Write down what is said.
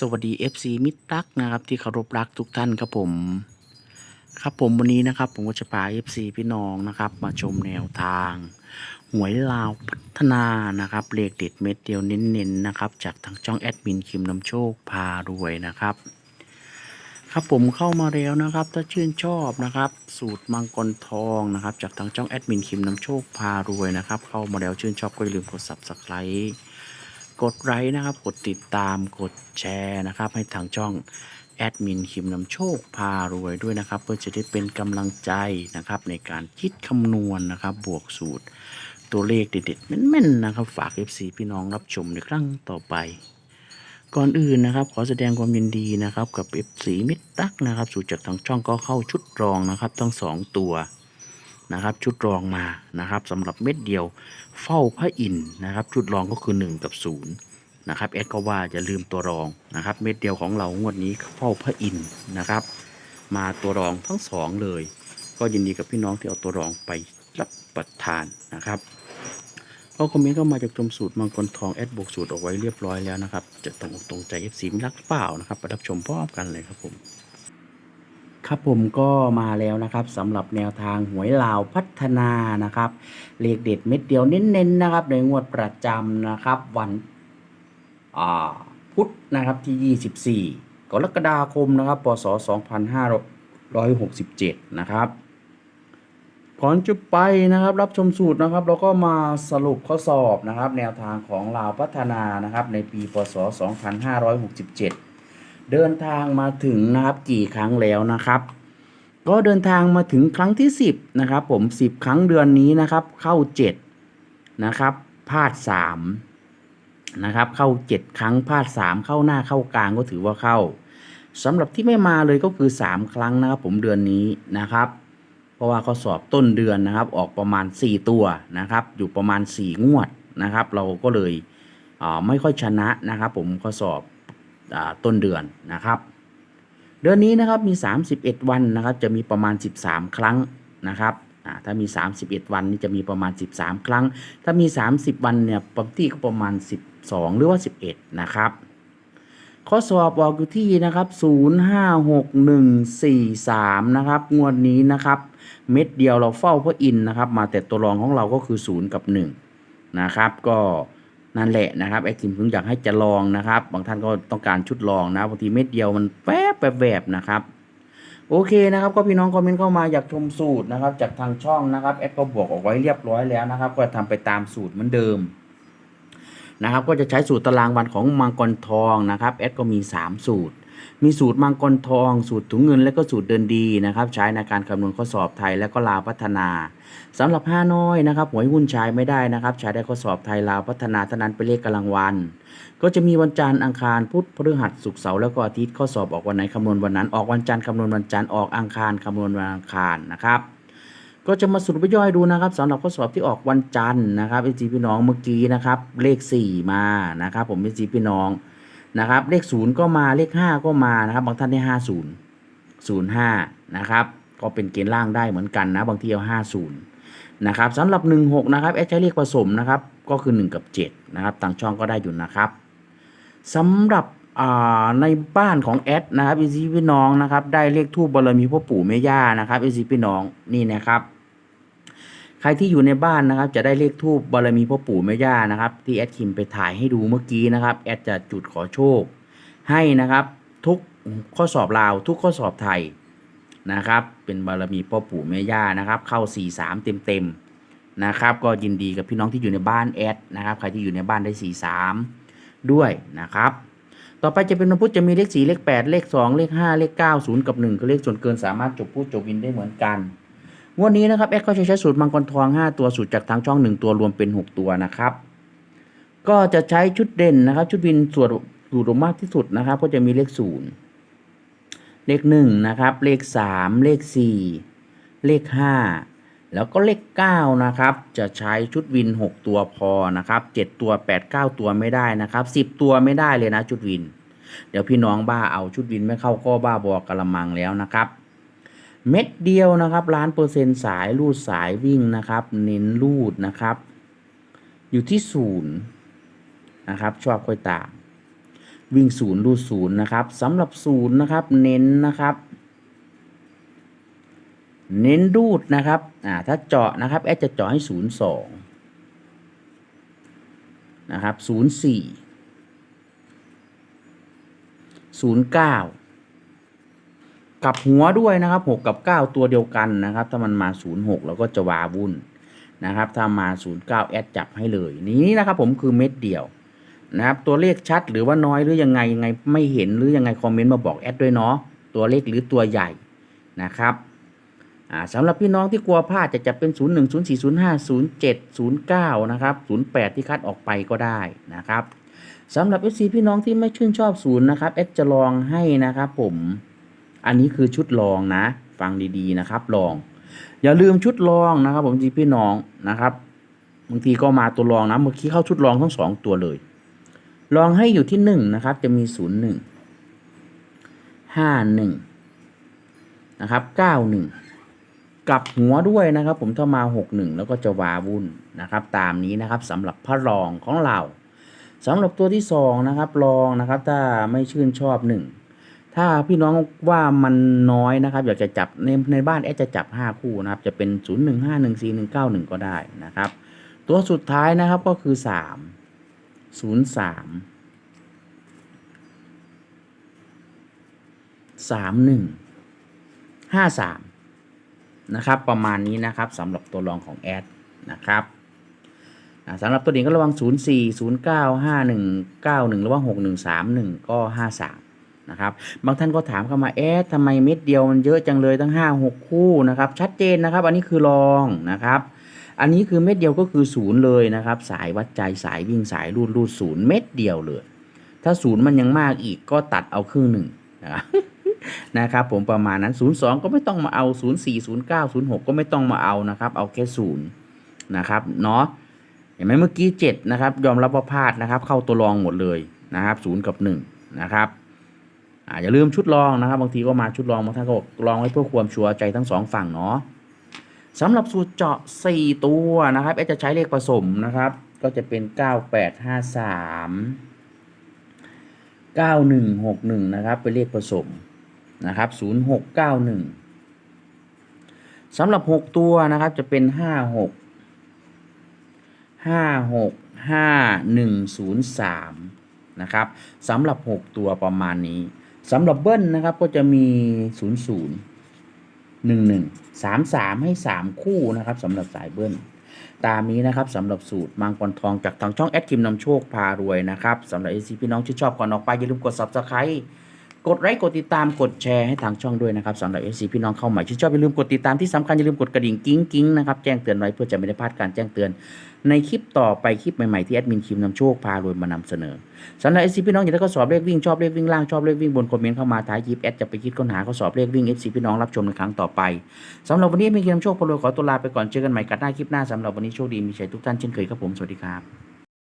สวัสดี FC มิตรรักนะครับที่เคารพรักทุกท่านครับผม ครับผมวันนี้นะครับ ผมก็จะพา FC พี่น้องนะครับ มาชมแนวทาง หวยลาวพัฒนานะครับเลขเด็ดเม็ดเดียวเน้นๆนะครับ จากทางช่องแอดมินคิมนำโชคพารวยนะครับครับผมเข้ามาแล้วนะครับ ถ้าชื่นชอบนะครับ สูตรมังกรทองนะครับ จากทางช่องแอดมินคิมนำโชคพารวยนะครับ เข้ามาแล้วชื่นชอบก็อย่าลืมกด subscribe กดไลค์นะครับ กดติดตามกดแชร์นะครับ ให้ทางช่องแอดมินคิมนำโชคพารวยด้วยนะครับ เพื่อจะได้เป็นกำลังใจนะครับ ในการคิดคำนวณนะครับ บวกสูตร ตัวเลขเด็ดๆแม่นๆนะครับ ฝาก FC พี่น้องรับชมในครั้งต่อไป ก่อนอื่นนะครับ ขอแสดงความยินดีนะครับ กับ F4 มิตรตักนะครับ สูตรจากทางช่องก็เข้าชุดรองนะครับ ทั้งสองตัว นะครับ ชุดรองมานะครับสำหรับเม็ดเดียวเฝ้าพระอินทร์นะครับ ชุดรองก็คือ 1 กับ 0 นะครับแอดก็ว่าอย่าลืมตัวรองนะครับ เม็ดเดียวของเรางวดนี้เฝ้าพระอินทร์นะครับ มาตัวรองทั้งสองเลย ก็ยินดีกับพี่น้องที่เอาตัวรองไปรับประทานนะครับก็คอมเมนต์เข้ามาจากชมสูตรมังกรทองแอดบวกสูตรออกไว้เรียบร้อยแล้วนะครับ จะตรงอกตรงใจ FC ไม่รักเปล่านะครับประทับชมพร้อมกันเลยครับผม ครับผมก็มาแล้วนะครับสำหรับแนวทางหวยลาวพัฒนานะครับเลขเด็ดเม็ดเดียวเน้นๆนะครับ ในงวดประจำนะครับ วันพุธนะครับที่ 24 กรกฎาคมนะครับพศ2567 นะครับก่อนจะไปนะครับ รับชมสูตรนะครับ เราก็มาสรุปข้อสอบนะครับ แนวทางของลาวพัฒนานะครับ ในปีพศ2567 เดินทางมาถึงนะครับกี่ครั้งแล้วนะครับ ก็เดินทางมาถึงครั้งที่ 10นะครับผม 10 ครั้งเดือนนี้นะครับ เข้า7นะครับพลาด3นะครับเข้า 7 ครั้งพลาด 3 เข้าหน้าเข้ากลางก็ถือว่าเข้าสำหรับที่ไม่มาเลยก็คือ 3 ครั้งนะครับผมเดือนนี้นะครับ เพราะว่าข้อสอบต้นเดือนนะครับ ออกประมาณ 4 ตัวนะครับ อยู่ประมาณ 4 งวดนะครับ เราก็เลยไม่ค่อยชนะนะครับ ผมข้อสอบ ต้นเดือนนะครับ เดือนนี้นะครับมี 31 วันนะครับจะมีประมาณ 13 ครั้งนะครับอ่าถ้ามี 31 วันนี่จะมีประมาณ 13 ครั้ง ถ้ามี 30 วันเนี่ยปกติก็ประมาณ 12 หรือว่า 11 นะครับข้อสอบบอกอยู่ที่นะครับ 056143 นะครับ งวดนี้นะครับ เม็ดเดียวเราเฝ้าพระอินนะครับ มาแต่ตัวรองของเราก็คือ 0 กับ 1 นะครับ ก็ นั่นแหละนะครับไอ้ทีมถึงอยากให้จะลองนะครับ บางท่านก็ต้องการชุดลองนะบางทีเม็ดเดียวมันแป๊บแบบแบบนะครับ โอเคนะครับ ก็พี่น้องคอมเมนต์เข้ามาอยากชมสูตรนะครับ จากทางช่องนะครับแอดก็บอกออกไว้เรียบร้อยแล้วนะครับ ก็ทำไปตามสูตรเหมือนเดิมนะครับ ก็จะใช้สูตรตารางวันของมังกรทองนะครับแอดก็มี 3 สูตร มีสูตรมังกรทอง สูตรถุงเงินและก็สูตรเดินดีนะครับ ใช้ในการคำนวณข้อสอบไทยและก็ลาวพัฒนาสำหรับห้าน้อยนะครับหวยหุ้นใช้ไม่ได้นะครับ ใช้ได้ข้อสอบไทยลาวพัฒนาเท่านั้นเป็นเลขกำลังวัน ก็จะมีวันจันทร์อังคารพุธพฤหัสศุกร์เสาร์แล้วก็อาทิตย์ข้อสอบออกวันไหนคำนวณวันนั้น ออกวันจันทร์คำนวณวันจันทร์ออกอังคารคำนวณวันอังคารนะครับก็จะมาสรุปย่อยดูนะครับสำหรับข้อสอบที่ออกวันจันทร์นะครับเอจีพี่น้องเมื่อกี้นะครับ เลข 4 มานะครับ ผมเอจีพี่น้อง นะครับ เลข0ก็มาเลข5ก็มานะครับ บางท่านได้50 05นะครับก็เป็นเกณฑ์ล่างได้เหมือนกันนะ บางทีเอา50นะครับสำหรับ 16 นะครับแอดใช้เลขผสมนะครับ ก็คือ 1 กับ 7 นะครับ ต่างช่องก็ได้อยู่นะครับสำหรับในบ้านของแอดนะครับเอซีพี่น้องนะครับ ได้เลขทูบบารมีพ่อปู่แม่ย่านะครับเอซีพี่น้องนี่นะครับ ครที่อยู่ในบ้านนะครับ จะได้เลขทูบบารมีพ่อปู่แม่ย่านะครับ ที่แอดคิมไปถ่ายให้ดูเมื่อกี้นะครับแอดจะจุดขอโชค ให้นะครับ ทุกข้อสอบลาว ทุกข้อสอบไทยนะครับ เป็นบารมีพ่อปู่แม่ย่านะครับ เข้า 4 3 เต็มเต็มๆนะครับ ก็ยินดีกับพี่น้องที่อยู่ในบ้านแอดนะครับใครที่อยู่ในบ้านได้ 4 3 ด้วยนะครับ ต่อไปจะเป็นวันพุธจะมีเลข 4 เลข 8 เลข 2 เลข 5 เลข 9 0 กับ1คือเลขส่วนเกินสามารถจบพูดจบวินได้เหมือนกัน งวดนี้นะครับแอดก็จะใช้สูตรมังกรทอง 5 ตัวสูตรจากทางช่อง 1 ตัวรวมเป็น 6 ตัวนะครับ ก็จะใช้ชุดเด่นนะครับ ชุดวินส่วนสูตรมากที่สุดนะครับ ก็จะมีเลข 0 เลขหนึ่งนะครับ เลขสามเลขสี่เลขห้าแล้วก็เลขเก้านะครับ จะใช้ชุดวินหกตัวพอนะครับเจ็ดตัวแปดเก้าตัวไม่ได้นะครับสิบตัวไม่ได้เลยนะชุดวิน เดี๋ยวพี่น้องบ้าเอาชุดวินไม่เข้าก็บ้าบอกระมังแล้วนะครับ เม็ดเดียวนะครับล้านเปอร์เซ็นต์สายรูดสายวิ่งนะครับ เน้นรูดนะครับ อยู่ที่ศูนย์นะครับ ชอบค่อยต่างวิ่งศูนย์รูดศูนย์นะครับสำหรับศูนย์นะครับ เน้นนะครับ เน้นรูดนะครับอ่าถ้าเจาะนะครับแอดจะเจาะให้ศูนย์สองนะครับศูนย์สี่ศูนย์เก้า กับหัวด้วยนะครับหกกับเก้าตัวเดียวกันนะครับ ถ้ามันมาศูนย์หกเราก็จะวาวุ่นนะครับ ถ้ามาศูนย์เก้าแอดจับให้เลย นี้นะครับผมคือเม็ดเดียวนะครับ ตัวเลขชัดหรือว่าน้อยหรือยังไงยังไงไม่เห็นหรือยังไงคอมเมนต์มาบอกแอดด้วยเนาะ ตัวเลขหรือตัวใหญ่นะครับสำหรับพี่น้องที่กลัวพลาดจะจับเป็น 0 1 0 4 0 5 0 7 0 9 นะครับ 08 ที่คัดออกไปก็ได้นะครับสำหรับ FC พี่น้องที่ไม่ชื่นชอบศูนย์นะครับแอดจะลองให้นะครับผม อันนี้คือชุดลองนะ ฟังดีๆนะครับลอง อย่าลืมชุดลองนะครับ ผมจีพี่น้องนะครับบางทีก็มาตัวลองนะเมื่อกี้เข้าชุดลองทั้งสองตัวเลยลองให้อยู่ที่หนึ่งนะครับ จะมีศูนย์หนึ่งห้าหนึ่งนะครับเก้าหนึ่งกลับหัวด้วยนะครับ ผมถ้ามาหกหนึ่งแล้วก็จะวาวุ่นนะครับ ตามนี้นะครับสำหรับพระรองของเราสำหรับตัวที่สองนะครับรองนะครับ ถ้าไม่ชื่นชอบหนึ่ง ถ้าพี่น้องว่ามันน้อยนะครับ อยากจะจับในในบ้านแอดจะจับห้าคู่นะครับ จะเป็นศูนย์หนึ่งห้าหนึ่งสี่หนึ่งเก้าหนึ่งก็ได้นะครับ ตัวสุดท้ายนะครับก็คือสามศูนย์สามสามหนึ่งห้าสามนะครับ ประมาณนี้นะครับสำหรับตัวรองของแอดนะครับสำหรับตัวเด่นก็ระวัง 0 4 0 9 5 1 9 1หรือว่า6 1 3 1 ก็ 53 นะครับบางท่านก็ถามเข้ามาแอดทำไมเม็ดเดียวมันเยอะจังเลยตั้ง 5 6 คู่นะครับชัดเจนนะครับ อันนี้คือรองนะครับ อันนี้คือเม็ดเดียวก็คือศูนย์เลยนะครับ สายวัดใจสายวิ่งสายรูดรูดศูนย์เม็ดเดียวเลย ถ้าศูนย์มันยังมากอีกก็ตัดเอาครึ่งหนึ่งนะครับนะครับผมประมาณนั้น 02 ก็ไม่ต้องมาเอา 04 09 06 ก็ไม่ต้องมาเอานะครับ เอาแค่ศูนย์นะครับเนาะเห็นไหมเมื่อกี้7นะครับยอมรับว่าพลาดนะครับ เข้าตัวรองหมดเลยนะครับ0กับ1นะครับ อาอย่าลืมชุดรองนะครับ บางทีก็มาชุดรองบางท่านก็บอกลองไว้เพื่อความชัวร์ใจทั้งสองฝั่งเนาะสำหรับสูตรเจาะ 4 ตัวนะครับเอจะใช้เลขผสมนะครับ ก็จะเป็น 9853 9161 นะครับ เป็นเลขผสมนะครับ 0691สำหรับ 6 ตัวนะครับจะเป็น 56 56 5103 นะครับสำหรับ 6 ตัวประมาณนี้ สำหรับเบิ้ลนะครับก็จะมี00หนึ่งหนึ่งสามสามให้สามคู่นะครับสำหรับสายเบิ้ลตามนี้นะครับสำหรับสูตรมังกรทองจากทางช่องแอดคิมนำโชคพารวยนะครับสำหรับเอซีพี่น้องที่ชอบก่อนออกไปอย่าลืมกด subscribe กดไลค์กดติดตามกดแชร์ให้ทางช่องด้วยนะครับสำหรับเอซีพี่น้องเข้าใหม่ที่ชอบอย่าลืมกดติดตามที่สำคัญอย่าลืมกดกระดิ่งกิ้งกิ้งนะครับแจ้งเตือนไว้เพื่อจะไม่ได้พลาดการแจ้งเตือน ในคลิปต่อไปคลิปใหม่ๆที่แอดมินคิมนำโชคพารวยมานำเสนอสำหรับ SC พี่น้องอย่ากได้ข้อสอบเลขวิ่งชอบเลขวิ่งล่างชอบเลขวิ่งบนคอมเมนต์เข้ามาท้ายคลิปแอดจะไปคิดค้นหาข้อสอบเลขวิ่ง SC พี่น้องรับชมในครั้งต่อไปสำหรับวันนี้มีเกมโชคพลวยขอตัวลาไปก่อนเจอกันใหม่กัดหน้าคลิปหน้าสำหรับวันนี้โชคดีมีชัยทุกท่านเช่นเคยครับผมสวัสดีครับ